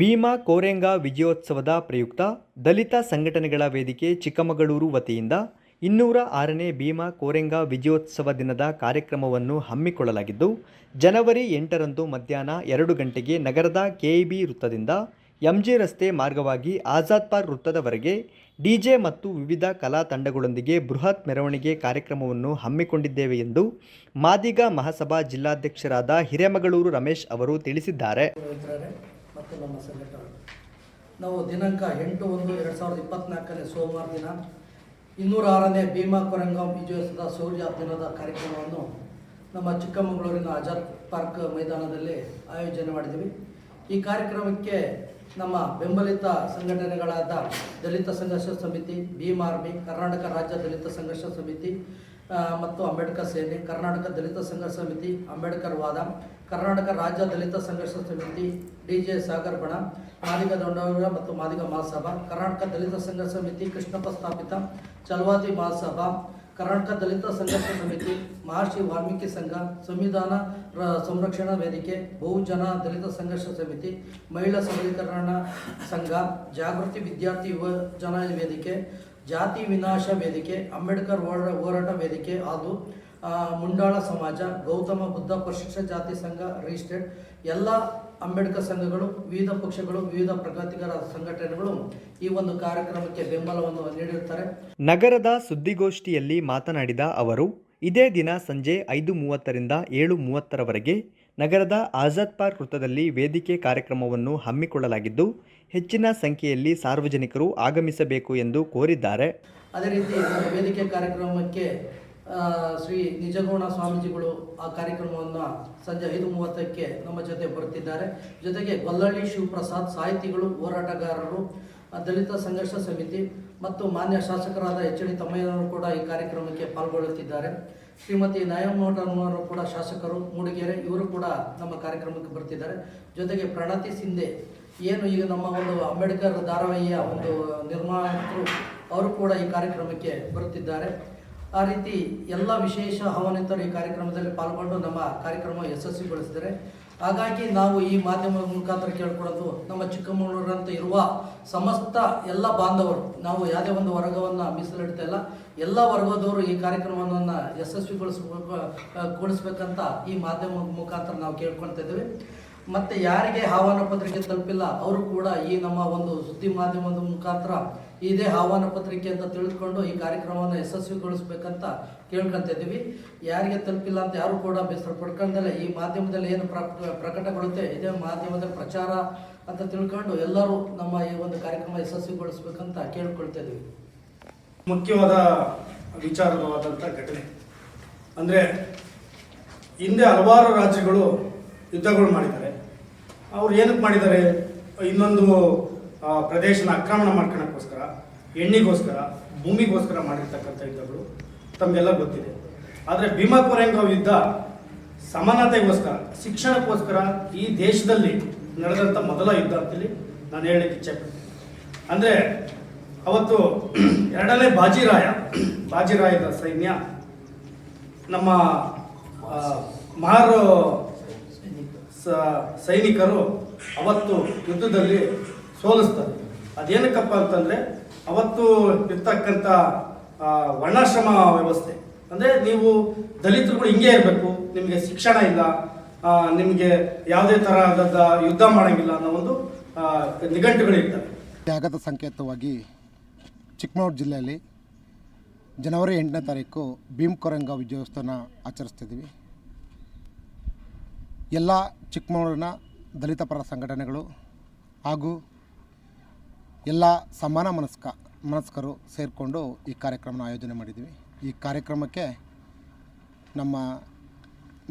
ಭೀಮಾ ಕೋರೆಂಗ ವಿಜಯೋತ್ಸವದ ಪ್ರಯುಕ್ತ ದಲಿತ ಸಂಘಟನೆಗಳ ವೇದಿಕೆ ಚಿಕ್ಕಮಗಳೂರು ವತಿಯಿಂದ ಇನ್ನೂರ ಆರನೇ ಭೀಮಾ ಕೋರೆಂಗ ವಿಜಯೋತ್ಸವ ದಿನದ ಕಾರ್ಯಕ್ರಮವನ್ನು ಹಮ್ಮಿಕೊಳ್ಳಲಾಗಿದ್ದು, ಜನವರಿ ಎಂಟರಂದು ಮಧ್ಯಾಹ್ನ ಎರಡು ಗಂಟೆಗೆ ನಗರದ ಕೆಇಬಿ ವೃತ್ತದಿಂದ ಎಂಜಿ ರಸ್ತೆ ಮಾರ್ಗವಾಗಿ ಆಜಾದ್ ಪಾರ್ಕ್ ವೃತ್ತದವರೆಗೆ ಡಿಜೆ ಮತ್ತು ವಿವಿಧ ಕಲಾ ತಂಡಗಳೊಂದಿಗೆ ಬೃಹತ್ ಮೆರವಣಿಗೆ ಕಾರ್ಯಕ್ರಮವನ್ನು ಹಮ್ಮಿಕೊಂಡಿದ್ದೇವೆ ಎಂದು ಮಾದಿಗ ಮಹಾಸಭಾ ಜಿಲ್ಲಾಧ್ಯಕ್ಷರಾದ ಹಿರೇಮಗಳೂರು ರಮೇಶ್ ಅವರು ತಿಳಿಸಿದ್ದಾರೆ. ಮತ್ತು ನಮ್ಮ ಸಂಘಟನೆ. ನಾವು ದಿನಾಂಕ ಎಂಟು ಒಂದು ಎರಡು ಸಾವಿರದ ಇಪ್ಪತ್ನಾಲ್ಕನೇ ಸೋಮವಾರ ದಿನ ಇನ್ನೂರ ಆರನೇ ಭೀಮಾ ಕೊರಂಗಾಂ ವಿಜಯೋತ್ಸವದ ಸೂರ್ಯ ದಿನದ ಕಾರ್ಯಕ್ರಮವನ್ನು ನಮ್ಮ ಚಿಕ್ಕಮಗಳೂರಿನ ಆಜಾದ್ ಪಾರ್ಕ್ ಮೈದಾನದಲ್ಲಿ ಆಯೋಜನೆ ಮಾಡಿದ್ದೀವಿ. ಈ ಕಾರ್ಯಕ್ರಮಕ್ಕೆ ನಮ್ಮ ಬೆಂಬಲಿತ ಸಂಘಟನೆಗಳಾದ ದಲಿತ ಸಂಘರ್ಷ ಸಮಿತಿ, ಭೀಮ್ ಆರ್ಮಿ, ಕರ್ನಾಟಕ ರಾಜ್ಯ ದಲಿತ ಸಂಘರ್ಷ ಸಮಿತಿ ಮತ್ತು ಅಂಬೇಡ್ಕರ್ ಸೇನೆ ಕರ್ನಾಟಕ ದಲಿತ ಸಂಘರ್ಷ ಸಮಿತಿ ಅಂಬೇಡ್ಕರ್ ವಾದ, ಕರ್ನಾಟಕ ರಾಜ್ಯ ದಲಿತ ಸಂಘರ್ಷ ಸಮಿತಿ ಡಿ ಜೆ ಸಾಗರ್ ಬಣ, ಮಾದಿಗ ದೊಡ್ಡವರ ಮತ್ತು ಮಾದಿಗ ಮಹಾಸಭಾ, ಕರ್ನಾಟಕ ದಲಿತ ಸಂಘರ್ಷ ಸಮಿತಿ ಕೃಷ್ಣಪ್ಪ ಸ್ಥಾಪಿತ ಚಲವಾದಿ ಮಹಾಸಭಾ, ಕರ್ನಾಟಕ ದಲಿತ ಸಂಘರ್ಷ ಸಮಿತಿ, ಮಹರ್ಷಿ ವಾಲ್ಮೀಕಿ ಸಂಘ, ಸಂವಿಧಾನ ಸಂರಕ್ಷಣಾ ವೇದಿಕೆ, ಬಹುಜನ ದಲಿತ ಸಂಘರ್ಷ ಸಮಿತಿ, ಮಹಿಳಾ ಸಬಲೀಕರಣ ಸಂಘ, ಜಾಗೃತಿ ವಿದ್ಯಾರ್ಥಿ ಯುವ ಜನ ವೇದಿಕೆ ಜಾತಿ ವಿನಾಶ ವೇದಿಕೆ, ಅಂಬೇಡ್ಕರ್ ಹೋರಾ- ಹೋರಾಟ ವೇದಿಕೆ ಹಾಗೂ ಮುಂಡಾಳ ಸಮಾಜ, ಗೌತಮ ಬುದ್ಧ ಪರಿಶಿಷ್ಟ ಜಾತಿ ಸಂಘ, ರಿಜಿಸ್ಟರ್ಡ್ ಎಲ್ಲ ಅಂಬೇಡ್ಕರ್ ಸಂಘಗಳು, ವಿವಿಧ ಪಕ್ಷಗಳು, ವಿವಿಧ ಪ್ರಗತಿಕರ ಸಂಘಟನೆಗಳು ಈ ಒಂದು ಕಾರ್ಯಕ್ರಮಕ್ಕೆ ಬೆಂಬಲವನ್ನು ನೀಡಿರುತ್ತಾರೆ. ನಗರದ ಸುದ್ದಿಗೋಷ್ಠಿಯಲ್ಲಿ ಮಾತನಾಡಿದ ಅವರು, ಇದೇ ದಿನ ಸಂಜೆ ಐದು ಮೂವತ್ತರಿಂದ ಏಳು ಮೂವತ್ತರವರೆಗೆ ನಗರದ ಆಜಾದ್ ಪಾರ್ಕ್ ವೃತ್ತದಲ್ಲಿ ವೇದಿಕೆ ಕಾರ್ಯಕ್ರಮವನ್ನು ಹಮ್ಮಿಕೊಳ್ಳಲಾಗಿದ್ದು ಹೆಚ್ಚಿನ ಸಂಖ್ಯೆಯಲ್ಲಿ ಸಾರ್ವಜನಿಕರು ಆಗಮಿಸಬೇಕು ಎಂದು ಕೋರಿದ್ದಾರೆ. ಅದೇ ರೀತಿ ವೇದಿಕೆ ಕಾರ್ಯಕ್ರಮಕ್ಕೆ ಶ್ರೀ ನಿಜಗುಣ ಸ್ವಾಮೀಜಿಗಳು ಆ ಕಾರ್ಯಕ್ರಮವನ್ನು ಸಂಜೆ ಐದು ಮೂವತ್ತಕ್ಕೆ ನಮ್ಮ ಜೊತೆ ಬರುತ್ತಿದ್ದಾರೆ. ಜೊತೆಗೆ ಗೊಲ್ಲಳ್ಳಿ ಶಿವಪ್ರಸಾದ್ ಸಾಹಿತಿಗಳು, ಹೋರಾಟಗಾರರು, ದಲಿತ ಸಂಘರ್ಷ ಸಮಿತಿ ಮತ್ತು ಮಾನ್ಯ ಶಾಸಕರಾದ ಎಚ್ ಡಿ ತಮ್ಮಯ್ಯನವರು ಕೂಡ ಈ ಕಾರ್ಯಕ್ರಮಕ್ಕೆ ಪಾಲ್ಗೊಳ್ಳುತ್ತಿದ್ದಾರೆ. ಶ್ರೀಮತಿ ನಾಯಮೋಟನವರು ಕೂಡ ಶಾಸಕರು, ಮೂಡಿಗೆರೆ ಇವರು ಕೂಡ ನಮ್ಮ ಕಾರ್ಯಕ್ರಮಕ್ಕೆ ಬರ್ತಿದ್ದಾರೆ. ಜೊತೆಗೆ ಪ್ರಣತಿ ಸಿಂಧೆ ಏನು ಈಗ ನಮ್ಮ ಒಂದು ಅಂಬೇಡ್ಕರ್ ಧಾರಾವಾಹಿಯ ಒಂದು ನಿರ್ಮಾತೃ ಅವರು ಕೂಡ ಈ ಕಾರ್ಯಕ್ರಮಕ್ಕೆ ಬರುತ್ತಿದ್ದಾರೆ. ಆ ರೀತಿ ಎಲ್ಲ ವಿಶೇಷ ಆಹ್ವಾನಿತರು ಈ ಕಾರ್ಯಕ್ರಮದಲ್ಲಿ ಪಾಲ್ಗೊಂಡು ನಮ್ಮ ಕಾರ್ಯಕ್ರಮ ಯಶಸ್ವಿಗೊಳಿಸಿದ್ದಾರೆ. ಹಾಗಾಗಿ ನಾವು ಈ ಮಾಧ್ಯಮದ ಮುಖಾಂತರ ಕೇಳ್ಕೊಳ್ಳೋದು ನಮ್ಮ ಚಿಕ್ಕಮಗಳೂರಂತ ಇರುವ ಸಮಸ್ತ ಎಲ್ಲ ಬಾಂಧವರು, ನಾವು ಯಾವುದೇ ಒಂದು ವರ್ಗವನ್ನು ಮೀಸಲಿಡ್ತಾ ಇಲ್ಲ, ಎಲ್ಲ ವರ್ಗದವರು ಈ ಕಾರ್ಯಕ್ರಮವನ್ನು ಯಶಸ್ವಿಗೊಳಿಸ್ಬೇಕು ಗೊಳಿಸ್ಬೇಕಂತ ಈ ಮಾಧ್ಯಮ ಮುಖಾಂತರ ನಾವು ಕೇಳ್ಕೊಳ್ತಾ ಇದ್ದೇವೆ. ಮತ್ತೆ ಯಾರಿಗೆ ಆಹ್ವಾನ ಪತ್ರಿಕೆ ತಲುಪಿಲ್ಲ, ಅವರು ಕೂಡ ಈ ನಮ್ಮ ಒಂದು ಸುದ್ದಿ ಮಾಧ್ಯಮದ ಮುಖಾಂತರ ಇದೇ ಆಹ್ವಾನ ಪತ್ರಿಕೆ ಅಂತ ತಿಳಿದುಕೊಂಡು ಈ ಕಾರ್ಯಕ್ರಮವನ್ನು ಯಶಸ್ವಿಗೊಳಿಸ್ಬೇಕಂತ ಕೇಳ್ಕೊಂತಿದ್ದೀವಿ ಯಾರಿಗೆ ತಲುಪಿಲ್ಲ ಅಂತ ಯಾರು ಕೂಡ ಬೇಸರ ಪಡ್ಕೊಂಡಲ್ಲೇ, ಈ ಮಾಧ್ಯಮದಲ್ಲಿ ಏನು ಪ್ರ- ಪ್ರಕಟಗೊಳ್ಳುತ್ತೆ, ಇದೇ ಮಾಧ್ಯಮದ ಪ್ರಚಾರ ಅಂತ ತಿಳ್ಕೊಂಡು ಎಲ್ಲರೂ ನಮ್ಮ ಈ ಒಂದು ಕಾರ್ಯಕ್ರಮ ಯಶಸ್ವಿಗೊಳಿಸ್ಬೇಕಂತ ಕೇಳ್ಕೊಳ್ತಾ ಇದ್ದೀವಿ. ಮುಖ್ಯವಾದ ವಿಚಾರವಾದಂಥ ಘಟನೆ. ಅಂದರೆ ಹಿಂದೆ ಹಲವಾರು ರಾಜ್ಯಗಳು ಯುದ್ಧಗಳು ಮಾಡಿದ್ದಾರೆ ಅವ್ರು ಏನಕ್ಕೆ ಮಾಡಿದ್ದಾರೆ? ಇನ್ನೊಂದು ಪ್ರದೇಶನ ಆಕ್ರಮಣ ಮಾಡ್ಕೊಳಕ್ಕೋಸ್ಕರ, ಎಣ್ಣಿಗೋಸ್ಕರ, ಭೂಮಿಗೋಸ್ಕರ ಮಾಡಿರ್ತಕ್ಕಂಥ ಯುದ್ಧಗಳು ತಮಗೆಲ್ಲ ಗೊತ್ತಿದೆ. ಆದರೆ ಭೀಮಾ ಯುದ್ಧ ಸಮಾನತೆಗೋಸ್ಕರ, ಶಿಕ್ಷಣಕ್ಕೋಸ್ಕರ ಈ ದೇಶದಲ್ಲಿ ನಡೆದಂಥ ಮೊದಲ ಯುದ್ಧ ಅಂತೇಳಿ ನಾನು ಹೇಳಕ್ಕೆ ಇಚ್ಛೆ ಪಡ್ತೀನಿ. ಅಂದರೆ ಅವತ್ತು ಎರಡನೇ ಬಾಜಿರಾಯ, ಬಾಜಿರಾಯದ ಸೈನ್ಯ ನಮ್ಮ ಮಹಾರ್ ಸೈನಿಕರು ಅವತ್ತು ಯುದ್ಧದಲ್ಲಿ ಸೋಲಿಸ್ತಾರೆ. ಅದೇನಕ್ಕಪ್ಪ ಅಂತಂದರೆ, ಅವತ್ತು ಇರ್ತಕ್ಕಂಥ ವರ್ಣಾಶ್ರಮ ವ್ಯವಸ್ಥೆ. ಅಂದರೆ ನೀವು ದಲಿತರುಗಳು ಹಿಂಗೆ ಇರಬೇಕು, ನಿಮಗೆ ಶಿಕ್ಷಣ ಇಲ್ಲ ನಿಮಗೆ ಯಾವುದೇ ತರಹದ ಯುದ್ಧ ಮಾಡೋಂಗಿಲ್ಲ ಅನ್ನೋ ಒಂದು ನಿಘಂಟುಗಳಿರ್ತವೆ ತ್ಯಾಗದ ಸಂಕೇತವಾಗಿ ಚಿಕ್ಕಮಗಳೂರು ಜಿಲ್ಲೆಯಲ್ಲಿ ಜನವರಿ ಎಂಟನೇ ತಾರೀಕು ಭೀಮ್ ಕೊರಂಗ ವಿಜಯೋತ್ಸವನ ಆಚರಿಸ್ತಿದ್ದೀವಿ. ಎಲ್ಲ ಚಿಕ್ಕಮಗಳೂರಿನ ದಲಿತ ಪರ ಸಂಘಟನೆಗಳು ಹಾಗೂ ಎಲ್ಲ ಸಮಾನ ಮನಸ್ಕ ಮನಸ್ಕರು ಸೇರಿಕೊಂಡು ಈ ಕಾರ್ಯಕ್ರಮನ ಆಯೋಜನೆ ಮಾಡಿದ್ದೀವಿ ಈ ಕಾರ್ಯಕ್ರಮಕ್ಕೆ ನಮ್ಮ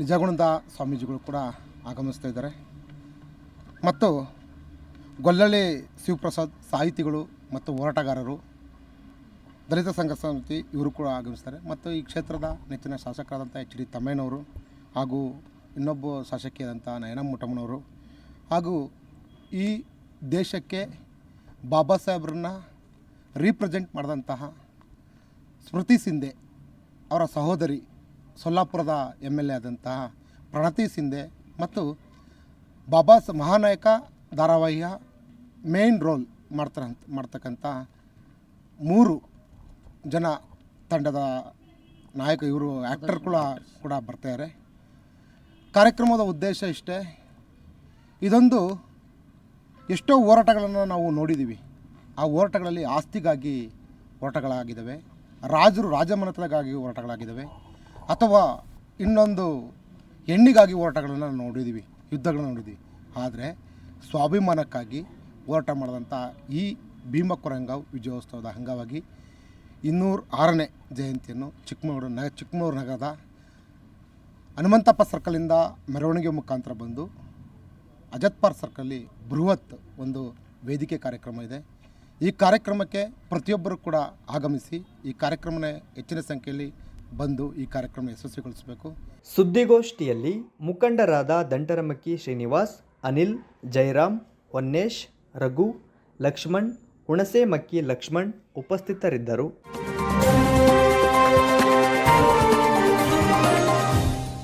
ನಿಜಗುಣದ ಸ್ವಾಮೀಜಿಗಳು ಕೂಡ ಆಗಮಿಸ್ತಾ ಇದ್ದಾರೆ. ಮತ್ತು ಗೊಲ್ಲಳ್ಳಿ ಶಿವಪ್ರಸಾದ್ ಸಾಹಿತಿಗಳು ಮತ್ತು ಹೋರಾಟಗಾರರು, ದಲಿತ ಸಂಘ ಸಮಿತಿ ಇವರು ಕೂಡ ಆಗಮಿಸ್ತಾರೆ. ಮತ್ತು ಈ ಕ್ಷೇತ್ರದ ನೆಚ್ಚಿನ ಶಾಸಕರಾದಂಥ ಎಚ್ ಡಿ ತಮ್ಮಯ್ಯನವರು ಹಾಗೂ ಇನ್ನೊಬ್ಬ ಶಾಸಕಿಯಾದಂಥ ನಯನ ಮುಟಮ್ಮನವರು. ಹಾಗೂ ಈ ದೇಶಕ್ಕೆ ಬಾಬಾ ಸಾಹೇಬ್ರನ್ನ ರೀಪ್ರೆಸೆಂಟ್ ಮಾಡಿದಂತಹ ಸ್ಮೃತಿ ಸಿಂಧೆ ಅವರ ಸಹೋದರಿ ಸೊಲ್ಲಾಪುರದ ಎಂ ಎಲ್ ಎ ಆದಂತಹ ಪ್ರಣತಿ ಸಿಂಧೆ ಮತ್ತು ಬಾಬಾ ಮಹಾನಾಯಕ ಧಾರಾವಾಹಿಯ ಮೇನ್ ರೋಲ್ ಮಾಡ್ತಾರ ಮಾಡ್ತಕ್ಕಂಥ ಮೂರು ಜನ ತಂಡದ ನಾಯಕ ಇವರು ಆ್ಯಕ್ಟರ್ ಕೂಡ ಕೂಡ ಬರ್ತಾರೆ ಕಾರ್ಯಕ್ರಮದ ಉದ್ದೇಶ ಇಷ್ಟೇ. ಇದೊಂದು ಎಷ್ಟೋ ಹೋರಾಟಗಳನ್ನು ನಾವು ನೋಡಿದ್ದೀವಿ. ಆ ಹೋರಾಟಗಳಲ್ಲಿ ಆಸ್ತಿಗಾಗಿ ಹೋರಾಟಗಳಾಗಿದ್ದಾವೆ. ರಾಜರು ರಾಜಮನೆತನಗಾಗಿ ಹೋರಾಟಗಳಾಗಿದ್ದಾವೆ. ಅಥವಾ ಇನ್ನೊಂದು ಹೆಣ್ಣಿಗಾಗಿ ಹೋರಾಟಗಳನ್ನು ನೋಡಿದ್ದೀವಿ, ಯುದ್ಧಗಳನ್ನು ನೋಡಿದ್ದೀವಿ. ಆದರೆ ಸ್ವಾಭಿಮಾನಕ್ಕಾಗಿ ಹೋರಾಟ ಮಾಡಿದಂಥ ಈ ಭೀಮ ಕೊರಂಗಾವ್ ವಿಜಯೋತ್ಸವದ ಅಂಗವಾಗಿ ಇನ್ನೂರ ಆರನೇ ಜಯಂತಿಯನ್ನು ಚಿಕ್ಕಮಗಳೂರು ನಗ, ಚಿಕ್ಕಮಗಳೂರು ನಗರದ ಹನುಮಂತಪ್ಪ ಸರ್ಕಲಿಂದ ಮೆರವಣಿಗೆ ಮುಖಾಂತರ ಬಂದು ಅಜತ್ಪಾರ್ ಸರ್ಕಲ್ಲಿ ಬೃಹತ್ ಒಂದು ವೇದಿಕೆ ಕಾರ್ಯಕ್ರಮ ಇದೆ. ಈ ಕಾರ್ಯಕ್ರಮಕ್ಕೆ ಪ್ರತಿಯೊಬ್ಬರು ಕೂಡ ಆಗಮಿಸಿ ಈ ಕಾರ್ಯಕ್ರಮನೇ ಹೆಚ್ಚಿನ ಸಂಖ್ಯೆಯಲ್ಲಿ ಬಂದು ಈ ಕಾರ್ಯಕ್ರಮ ಯಶಸ್ವಿಗೊಳಿಸಬೇಕು. ಸುದ್ದಿಗೋಷ್ಠಿಯಲ್ಲಿ ಮುಖಂಡರಾದ ದಂಟರಮಕ್ಕಿ ಶ್ರೀನಿವಾಸ್, ಅನಿಲ್ ಜಯರಾಮ್ ಹೊನ್ನೇಶ್, ರಘು, ಲಕ್ಷ್ಮಣ್ ಹುಣಸೆ ಮಕ್ಕಿ ಲಕ್ಷ್ಮಣ್ ಉಪಸ್ಥಿತರಿದ್ದರು.